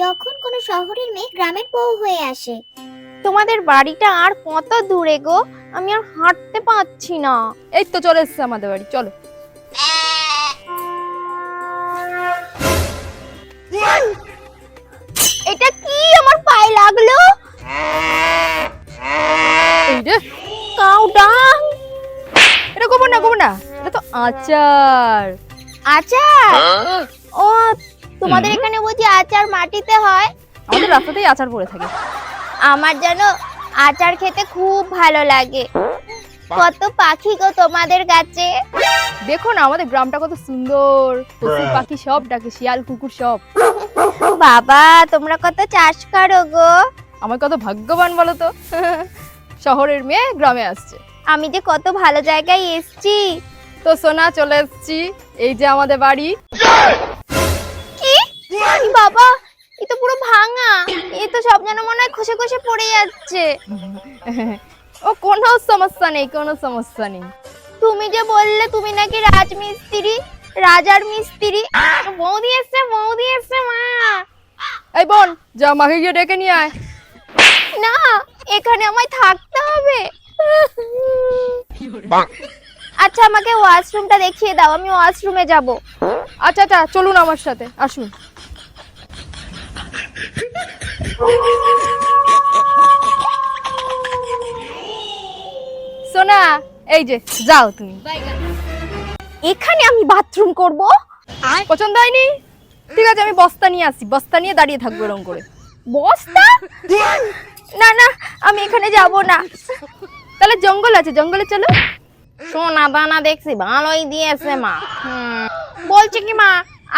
যখন কোনো শহরের মেয়ে গ্রামের বউ হয়ে আসে। তোমাদের বাড়িটা আর কত দূরে গো? আমি আর হাঁটতে পারছি না। এই তো চলে এসছে আমাদের বাড়ি চলো। এটা কি আমার পায়ে লাগল? রে এটা গোবর না গোবর না এটা তো আচার। আচার? ও তোমাদের এখানে বুঝি আচার মাটিতে হয়? আমাদের রাস্তাতেই আচার পড়ে থাকে। আমার যেন আচার খেতে খুব ভালো লাগে। কত পাখি গো তোমাদের কাছে? দেখো না আমাদের গ্রামটা কত সুন্দর। পশু পাখি সব ডাকে শিয়াল কুকুর সব। বাবা তোমরা কত চাষ করো গো। আমার কত ভাগ্যবান বলো তো। শহরের মেয়ে গ্রামে আসছে। আমি যে কত ভালো জায়গায় এসেছি। তো সোনা চলে এসছি। এই যে আমাদের বাড়ি। বাবা এ তো পুরো ভাঙা। এ তো সব যেন মনে হয় খসে খসে পড়ে যাচ্ছে। ও কোনো সমস্যা নেই কোনো সমস্যা নেই। তুমি যে বললে তুমি নাকি রাজমিস্ত্রি রাজার মিস্ত্রি। বৌদি এসছে বৌদি এসছে মা। এই বোন যা মাকে গিয়ে ডেকে নিয়ে আয়। না এখানে আমায় থাকতে হবে। আচ্ছা আমাকে ওয়াশরুমটা দেখিয়ে দাও আমি ওয়াশরুমে যাব। আচ্ছা আচ্ছা চলুন আমার সাথে আসুন। সোনা এই যে যাও তুমি। এখানে আমি বাথরুম করব? পছন্দ হয়নি? ঠিক আছে আমি বস্তা নিয়ে আসি। বস্তা নিয়ে দাঁড়িয়ে থাকব এরকম করে। বস্তা? না না আমি এখানে যাব না। তাহলে জঙ্গল আছে জঙ্গলে চলো। সোনা দানা দেখছি ভালোই দিয়েছে মা। বলছি কি মা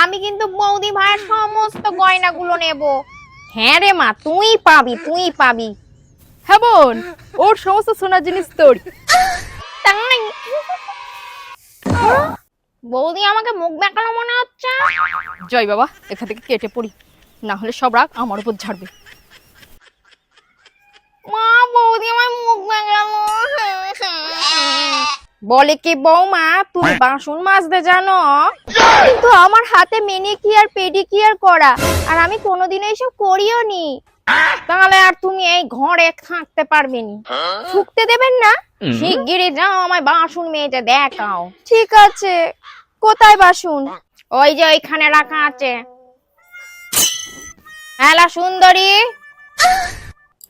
আমি কিন্তু বৌদি ভাইয়ের সমস্ত গয়নাগুলো নেব। হ্যাঁ রে মা, তুই পাবি তুই পাবি। হ্যাঁ বোন, ওর সমস্ত সোনার জিনিস তোর। তাই? বৌদি, আমাকে মুখ বেঁকানো মনে হচ্ছে? জয় বাবা, এখান থেকে কেটে পড়ি। না হলে সব রাগ আমার উপর ঝাড়বে মা বৌদি আমার মুখ দেখাল বলে কি বৌমা তুমি বাসন মাজতে জানো? কিন্তু আমার হাতে মেনিকিয়ার পেডিকিয়ার করা আর আমি কোনোদিন এইসব করিও নি। তাহলে আর তুমি এই ঘরে থাকতে পারবে নি। শুকতে দেবেন না? শিগগিরই যাও আমায় বাসন মেজে দেখাও। ঠিক আছে। কোথায় বাসন ওই যে ওইখানে রাখা আছে। হ্যালো সুন্দরী।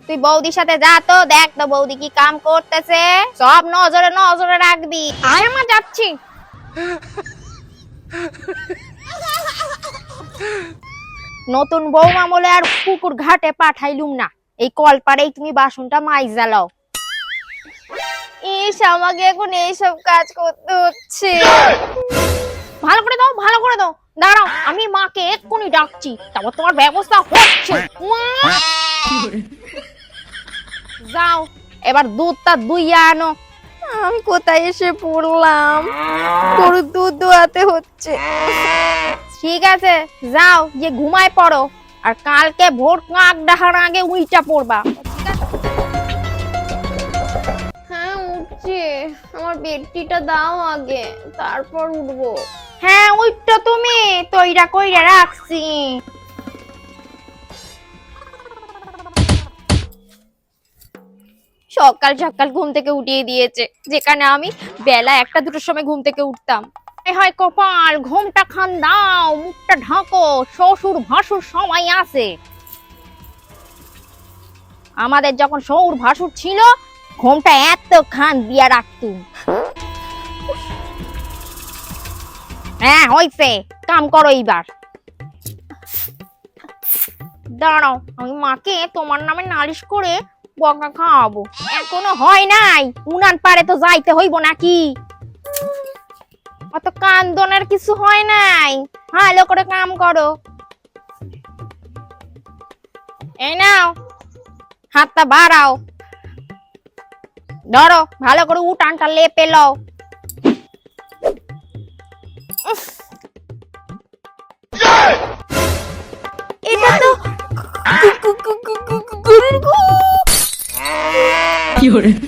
তুই বৌদির সাথে যা তো দেখ তো বৌদি কি কাম করতেছে। সব নজরে নজরে রাখবি। আয় আমার যাচ্ছি। নতুন বৌমা বলে আর পুকুর ঘাটে পাঠাইলুম না। এই কলপাড়েই তুমি বাসনটা মাইজ জ্বালাও ইস আমাকে এখন এইসব কাজ করতে হচ্ছে। ভালো করে দাও ভালো করে দাও। দাঁড়াও আমি মাকে এক্ষুনি ডাকছি তারপর তোমার ব্যবস্থা হচ্ছে। মা! যাও এবার দুধটা দুইয়া আনো। আমি কোথায় এসে পড়লাম? গরুর দুধ দোয়াতে হচ্ছে। ঠিক আছে যাও যে ঘুমায় পড়ো। আর কালকে ভোর কাক ডাকার আগে উইটা পড়বা। হ্যাঁ উঠছি। আমার বেডটিটা দাও আগে তারপর উঠবো। হ্যাঁ উঠতো তুমি। তৈরা কইরা রাখছি। সকাল সকাল ঘুম থেকে উঠিয়ে দিয়েছে। যেখানে আমি বেলা একটা দুটোর সময় ঘুম থেকে উঠতাম। হয় কপাল, ঘুমটা খান দাও, মুখটা ঢাকো, শ্বশুর ভাসুর সময় আছে আমাদের যখন শ্বশুর ভাসুর ছিল, ঘুমটা এত খান দিয়া রাখতুম। হ্যাঁ হইছে, কাম করো এইবার। দাঁড়াও, আমি মাকে তোমার নামে নালিশ করে খাওয়াবো। হয় নাই। উনান পারে তো যাইতে হইব নাকি? অত কান্দনের কিছু হয় নাই। ভালো করে কাম করো। এই নাও, হাতটা বাড়াও। ধরো, ভালো করে উঠানটা লেপে লও। তো